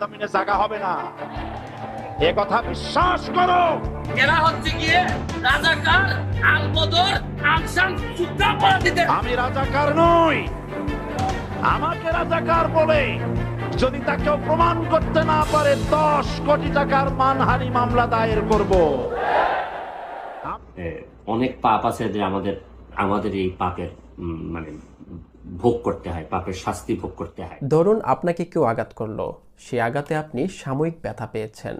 জমিনে জায়গা হবে না। এ কথা বিশ্বাস করো। এরা হচ্ছে গিয়ে রাজাকার আলবদর আলসান যুদ্ধাপরাধীদের আমি রাজাকার নই। আমাকে রাজাকার বলে যদি তাকেও প্রমাণ করতে না পারে দশ কোটি টাকার মানহানি মামলা দায়ের করব। অনেক পাপ আছে যে আমাদের আমাদের এই পাপের। মানে ভোগ করতে হয়, পাপের শাস্তি ভোগ করতে হয়। ধরুন আপনাকে কেউ আঘাত করল, সে আঘাতে আপনি সাময়িক ব্যথা পেয়েছেন।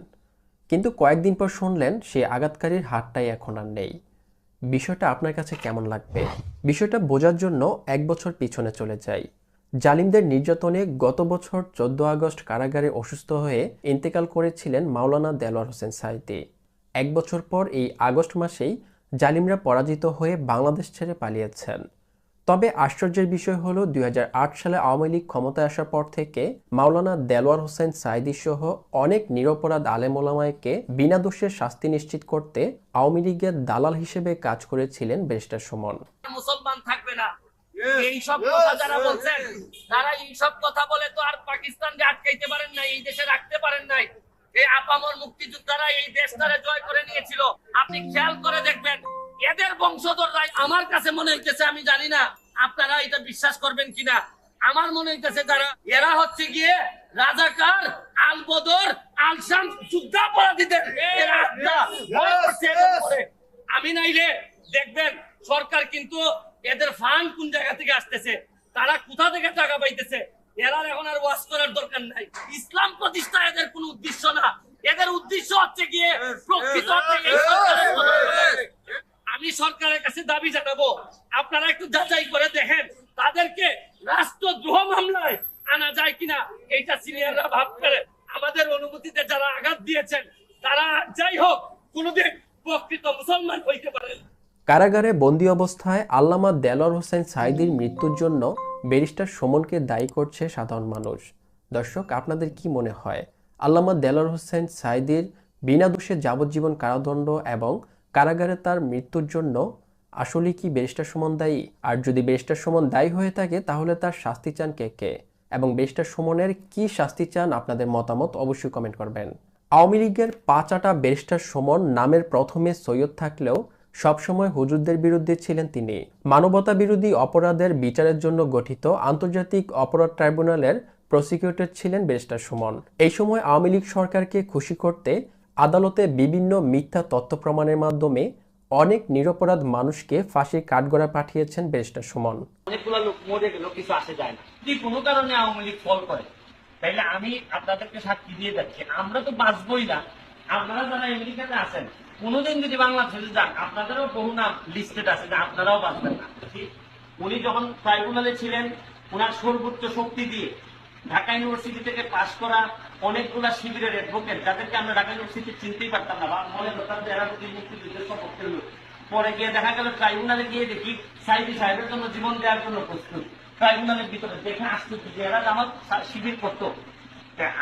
কিন্তু কয়েকদিন পর শুনলেন সেই আঘাতকারীর হাতটাই এখন আর নেই। বিষয়টা আপনার কাছে কেমন লাগবে? বিষয়টা বোঝার জন্য এক বছর পিছনে চলে যাই। জালিমদের নির্যাতনে গত বছর চোদ্দ আগস্ট কারাগারে অসুস্থ হয়ে ইন্তেকাল করেছিলেন মাওলানা দেলোয়ার হোসেন সাইদি এক বছর পর এই আগস্ট মাসেই জালিমরা পরাজিত হয়ে বাংলাদেশ ছেড়ে পালিয়েছেন। তবে আশ্চর্যের বিষয় হলো দুই হাজার আট সালে আওয়ামী লীগ ক্ষমতায় আসার পর থেকে মাওলানা দেলোয়ার হোসেন সাইদি সহ অনেক নিরপরাধ আলেমোলামায়কে বিনা দোষের শাস্তি নিশ্চিত করতে আওয়ামী লীগের দালাল হিসেবে কাজ করেছিলেন ব্যারিস্টার সুমন। মুসলমান থাকবে না। এই সব কথা যারা বলছেন তারা এই সব কথা বলে তো আর পাকিস্তানকে আটকাইতে পারেন নাই এই দেশে রাখতে পারেন নাই। এই আপামর মুক্তিযোদ্ধারা এই দেশটারে জয় করে নিয়েছিল। আপনি খেয়াল করে দেখবেন এদের বংশধররাই আমার কাছে মনে হইতেছে আমি জানি না আপনারা এটা বিশ্বাস করবেন কিনা? আমার মনে হইতেছে যারা এরা হচ্ছে গিয়ে রাজাকার আলবদর আলসাম ভয় করছে আমি নাইলে দেখবেন সরকার কিন্তু এদের ফান্ড কোন জায়গা থেকে আসতেছে? তারা কোথা থেকে টাকা পাইতেছে? এরা এখন আর ওয়াশ করার দরকার নাই। ইসলাম প্রতিষ্ঠা এদের কোনো উদ্দেশ্য না। এদের উদ্দেশ্য হচ্ছে গিয়ে প্রকৃত সরকারের কাছে দাবি জানাব। আপনারা একটু যাচাই করে দেখেন, তাদেরকে রাষ্ট্রদ্রোহ মামলায় আনা যায় কিনা, এইটা সিনিয়ররা ভাববে। আমাদের অনুমতিতে যারা আঘাত দিয়েছেন, তারা যাই হোক, কোনোদিন প্রকৃত মুসলমান হইতে পারে না। কারাগারে বন্দি অবস্থায় আল্লামা দেলোয়ার হোসেন সাইদির মৃত্যুর জন্য ব্যারিস্টার সুমনকে দায়ী করছে সাধারণ মানুষ। দর্শক, আপনাদের কি মনে হয়? আল্লামা দেলোয়ার হোসেন সাইদির বিনা দোষে যাবজ্জীবন কারাদণ্ড এবং কারাগারে তার মৃত্যুর জন্য আসলে কি ব্যারিস্টার সুমন দায়ী? আর যদি ব্যারিস্টার সুমন দায়ী হয়ে থাকে, তাহলে তার শাস্তি চান কে কে? এবং ব্যারিস্টার সুমনের কি শাস্তি চান আপনাদের মতামত অবশ্যই কমেন্ট করবেন। আওয়ামী লীগের পাঁচাটা ব্যারিস্টার সুমন নামের প্রথমে সৈয়দ থাকলেও সবসময় হুজুরদের বিরুদ্ধে ছিলেন তিনি। মানবতা বিরোধী অপরাধের বিচারের জন্য গঠিত আন্তর্জাতিক অপরাধ ট্রাইব্যুনালের প্রসিকিউটর ছিলেন ব্যারিস্টার সুমন। এই সময় আওয়ামী লীগ সরকারকে খুশি করতে আদালতে বিভিন্ন মিথ্যা তথ্য প্রমাণের মাধ্যমে অনেক নিরপরাধ মানুষকে ফাঁসির কাঠগড়া পাঠিয়েছেন ব্যারিস্টার সুমন। কোনোদিন যদি বাংলাদেশে যান, আপনাদেরও আছে আপনারাও বাঁচবেন উনি যখন ট্রাইব্যুনালে ছিলেন ওনার সর্বোচ্চ শক্তি দিয়ে ঢাকা ইউনিভার্সিটি থেকে পাশ করা অনেকগুলা শিবিরের অ্যাডভোকেট যাদেরকে আমরা ঢাকা ইউনিভার্সিটি চিনতেই পারতাম না, বা মনে করতাম যে এরা মুক্তিযুদ্ধের সপক্ষের লোক পরে গিয়ে দেখা গেল, ট্রাইব্যুনালে গিয়ে দেখি সাইদি সাহেবের জন্য জীবন দেওয়ার জন্য প্রস্তুত। ট্রাইব্যুনালের ভিতরে দেখে আসতে যে এরা আমার শিবির করতো।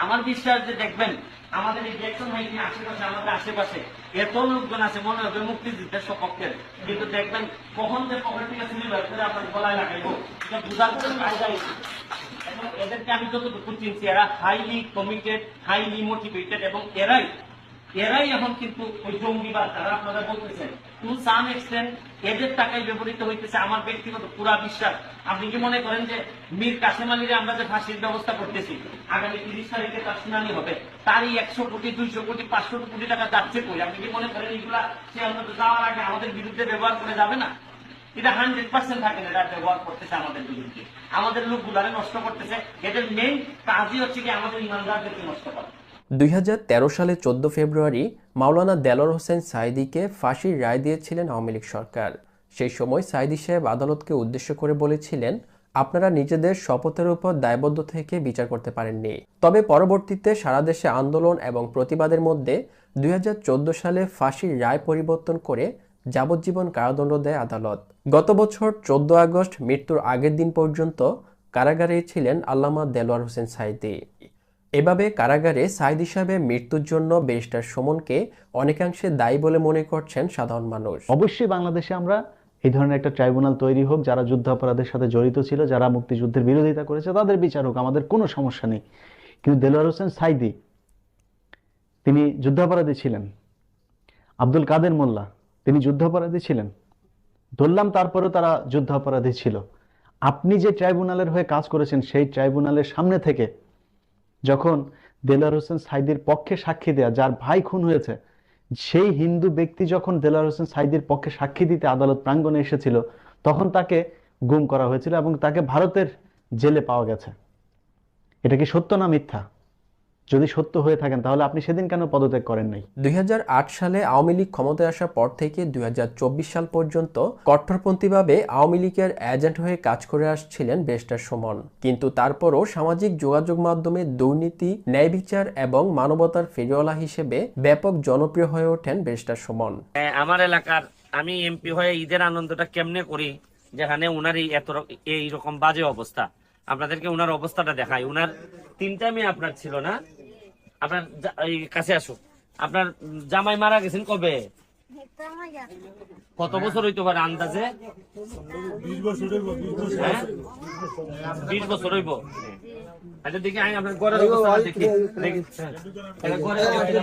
আমার বিশ্বাস যে দেখবেন, আমাদের এই জ্যাকসন হাইটের আশেপাশে, আমাদের আশেপাশে এত লোকজন আছে, মনে হবে মুক্তিযুদ্ধের সপক্ষের। কিন্তু দেখবেন, কখন যে পকেট থেকে চুরি বের করে আপনার গলায় লাগাইবো, এটা বোঝার কোনো কায়দাই এবং এদেরকে আমি যতটুকু চিনছি, এরা হাইলি কমিটেড হাইলি মোটিভেটেড এবং এরাই এরাই এখন কিন্তু ওই জঙ্গিবাদ, যারা আপনারা বলতেছেন টু সাম এক্সটেন্ট এদের টাকায় ব্যবহৃত হইতেছে আমার ব্যক্তিগত পুরা বিশ্বাস। আপনি কি মনে করেন যে মীর কাসেম আলীরে আমরা যে ফাঁসির ব্যবস্থা করতেছি, আগামী তিরিশ তারিখে তার শুনানি হবে, তারই একশো কোটি, দুইশো কোটি, পাঁচশো কোটি টাকা যাচ্ছে কই? আপনি কি মনে করেন এইগুলা সে অন্তত যাওয়ার আগে আমাদের বিরুদ্ধে ব্যবহার করে যাবে না? এটা হান্ড্রেড পার্সেন্ট থাকে না, এটা ব্যবহার করতেছে আমাদের বিরুদ্ধে। আমাদের লোকগুলারে নষ্ট করতেছে, এদের মেইন কাজই হচ্ছে কি আমাদের ইমানদারদেরকে নষ্ট করা। দুই হাজার তেরো সালে চোদ্দ ফেব্রুয়ারি মাওলানা দেলোয়ার হোসেন সাইদিকে ফাঁসির রায় দিয়েছিলেন আওয়ামী লীগ সরকার। সেই সময় সাইদি সাহেব আদালতকে উদ্দেশ্য করে বলেছিলেন, আপনারা নিজেদের শপথের উপর দায়বদ্ধ থেকে বিচার করতে পারেননি। তবে পরবর্তীতে সারা দেশে আন্দোলন এবং প্রতিবাদের মধ্যে দুই হাজার চোদ্দ সালে ফাঁসির রায় পরিবর্তন করে যাবজ্জীবন কারাদণ্ড দেয় আদালত। গত বছর চোদ্দ আগস্ট মৃত্যুর আগের দিন পর্যন্ত কারাগারেই ছিলেন আল্লামা দেলোয়ার হোসেন সাইদি এভাবে কারাগারে সাইদ হিসাবে মৃত্যুর জন্য ব্যারিস্টার সুমনকে অনেকাংশে দায়ী বলে মনে করছেন সাধারণ মানুষ। অবশ্যই বাংলাদেশে আমরা এই ধরনের একটা ট্রাইব্যুনাল তৈরি হোক, যারা যুদ্ধাপরাধের সাথে জড়িত ছিল, যারা মুক্তিযুদ্ধের বিরোধিতা করেছে, তাদের বিচার হোক আমাদের কোনো সমস্যা নেই। কিন্তু দেলোয়ার হোসেন সাইদি তিনি যুদ্ধাপরাধী ছিলেন। আব্দুল কাদের মোল্লা, তিনি যুদ্ধাপরাধী ছিলেন। ধরলাম তারপরেও তারা যুদ্ধাপরাধী ছিল। আপনি যে ট্রাইব্যুনালের হয়ে কাজ করেছেন, সেই ট্রাইব্যুনালের সামনে থেকে যখন দেলার হোসেন সাইদির পক্ষে সাক্ষী দেয়া, যার ভাই খুন হয়েছে, সেই হিন্দু ব্যক্তি যখন দেলার হোসেন সাইদির পক্ষে সাক্ষী দিতে আদালত প্রাঙ্গণে এসেছিল, তখন তাকে গুম করা হয়েছিল এবং তাকে ভারতের জেলে পাওয়া গেছে। এটা কি সত্য না মিথ্যা? যদি সত্য হয়ে থাকেন তাহলে আপনি সেদিন কেন পদত্যাগ করেন নাই? দুই হাজার আট সালে আওয়ামী লীগ ক্ষমতায় আসার পর থেকে দুই হাজার চব্বিশ সাল পর্যন্ত কট্টরপন্থীভাবে আওয়ামী লীগের এজেন্ট হয়ে কাজ করে আসছিলেন বেস্টার সুমন। কিন্তু তারপরও সামাজিক যোগাযোগ মাধ্যমে দুর্নীতি ন্যায় বিচার এবং মানবতার ফেরিওয়ালা হিসেবে ব্যাপক জনপ্রিয় হয়ে ওঠেন বেস্টার সুমন। আমার এলাকার আমি এমপি হয়ে ঈদের আনন্দটা কেমনে করি? যেখানে উনার এই এত এইরকম বাজে অবস্থা। আপনাদেরকে উনার অবস্থাটা দেখাই। উনার তিনটা মেয়ে আপনার ছিল না? আপনার এই কাছে আসো। আপনার জামাই মারা গেছেন কবে? কত বছর হইতে পারে আন্দাজে? হ্যাঁ? বিশ বছর হইব। আচ্ছা দেখি আই আপনার ঘরের অবস্থা দেখি। দেখি হ্যাঁ। এটা ঘরের অবস্থা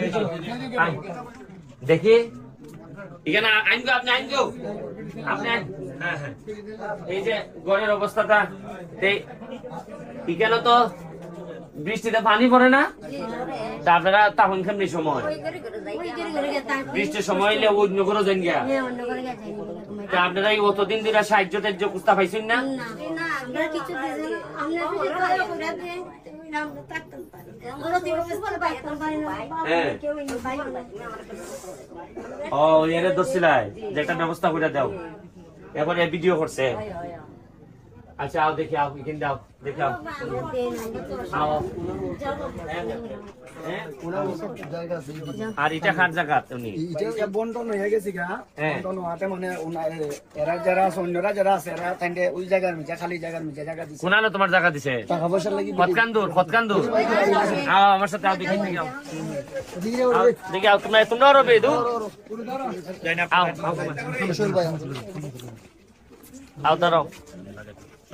দেখি। এখানে আইন গো আপনি আইন গো আপনি। হ্যাঁ হ্যাঁ। এই যে ঘরের অবস্থাটা এখানে তো বৃষ্টিতে পানি পড়ে না? তা আপনারা তখন কেমনি সময়। বৃষ্টির সময় হইলে অন্য করে যান গিয়া। তা আপনারা এই অতদিন ধরে সাহায্য টাহ্য কুস্তা পাইছেন না? ও এর ধরছিলাই যে একটা ব্যবস্থা করে দাও। এবার এ ভিডিও করছে আচ্ছা আও দেখি আও এখানে দাও দেখি আও। আও। হ্যাঁ? আর এটা খার জায়গা উনি। এটা বন্টন হয়ে। গেছে গা। বন্টন হওয়াতে মানে এরা যারা আছে অন্যরা যারা আছে এরা তাইলে ওই জায়গার মিজা খালি জায়গার মিজা জায়গা দিছে কোনানো তোমার জায়গা দিছে? টাকা পয়সা লাগি খতকান্দুর খতকান্দুর। আও আমার সাথে আও দেখি দেখি আও, দেখি আও তোমরা তোমরা রবে দু আও আও আও দাঁড়াও।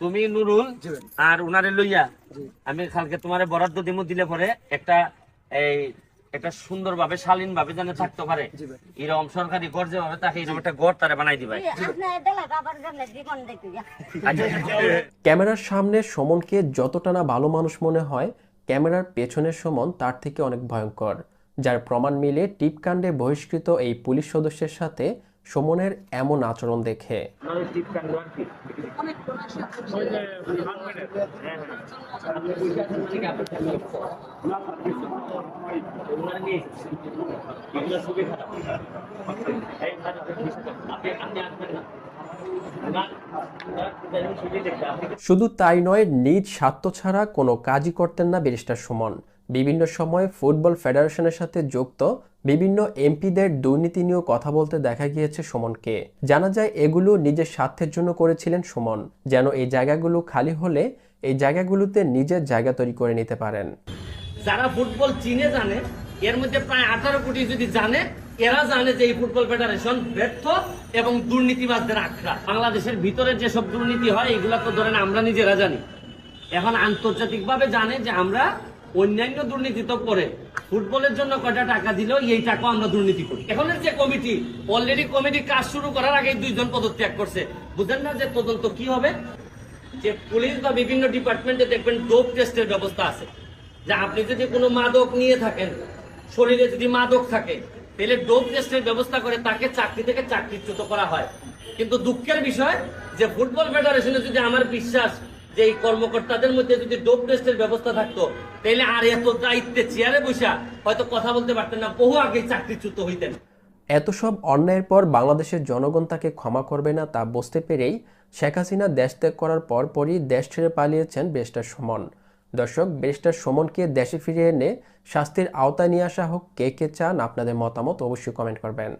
তুমি নুরুল আর উনারে লইয়া আমি কালকে তোমার বরাদ্দ দিমু দিলে পরে একটা এই একটা সুন্দর ভাবে শালীন ভাবে যেন থাকতে পারে। এরকম সরকারি ঘর যেভাবে তাকে এরকম একটা ঘর তারা বানাই দিবে। আচ্ছা। ক্যামেরার সামনে সমনকে যতটা না ভালো মানুষ মনে হয় ক্যামেরার পেছনের সমন তার থেকে অনেক ভয়ঙ্কর যার প্রমাণ মিলে টিপকাণ্ডে বহিষ্কৃত এই পুলিশ সদস্যের সাথে সুমনের এমন আচরণ দেখে। শুধু তাই নয়, নিজ স্বার্থ ছাড়া কোনো কাজই করতেন না ব্যারিস্টার সুমন। বিভিন্ন সময় ফুটবল ফেডারেশনের সাথে যুক্ত বিভিন্ন এমপিদের দুর্নীতি নিয়েও কথা বলতে দেখা গিয়েছে সুমনকে। জানা যায় এগুলো নিজের স্বার্থের জন্য করেছিলেন সুমন, যেন এই জায়গাগুলো খালি হলে এই জায়গাগুলোতে নিজের জায়গা তৈরি করে নিতে পারেন। যারা ফুটবল চিনে জানে, এর মধ্যে প্রায় আঠারো কোটি যদি জানে, এরা জানে যে এই ফুটবল ফেডারেশন ব্যর্থ এবং দুর্নীতিবাজদের আখড়া। বাংলাদেশের ভিতরে যেসব দুর্নীতি হয় এগুলা তো ধরেন আমরা নিজেরা জানি। এখন আন্তর্জাতিকভাবে জানে যে আমরা অন্যান্য দুর্নীতি তো করে ফুটবলের জন্য কয়টা টাকা দিলেও এই টাকা আমরা দুর্নীতি করি। এখনের যে কমিটি অলরেডি কমিটি কাজ শুরু করার আগে দুইজন পদত্যাগ করছে। বুঝেন না যে তদন্ত কি হবে? যে পুলিশ বা বিভিন্ন ডিপার্টমেন্টে দেখবেন ডোপ টেস্টের ব্যবস্থা আছে। যে আপনি যদি কোনো মাদক নিয়ে থাকেন, শরীরে যদি মাদক থাকে, তাহলে ডোপ টেস্টের ব্যবস্থা করে তাকে চাকরি থেকে চাকরিচ্যুত করা হয়। কিন্তু দুঃখের বিষয় যে ফুটবল ফেডারেশনে যদি আমার বিশ্বাস যে এই কর্মকর্তাদের মধ্যে যদি ডোপ টেস্টের ব্যবস্থা থাকতো, তাহলে আর এত দায়িত্বে চেয়ারে বসা হয়তো কথা বলতে পারতেন না, বহু আগে চাকরিচ্যুত হইতেন। এত সব অন্যায়ের পর বাংলাদেশের জনগণ তাকে ক্ষমা করবে না তা বুঝতে পেরেই শেখ হাসিনা দেশ ত্যাগ করার পরপরই দেশ ছেড়ে পালিয়েছেন বেস্টার সুমন। দর্শক, ব্যারিস্টার সুমনকে দেশে ফিরিয়ে এনে শাস্তির আওতায় নিয়ে আসা হোক, কে কে চান আপনাদের মতামত অবশ্যই কমেন্ট করবেন।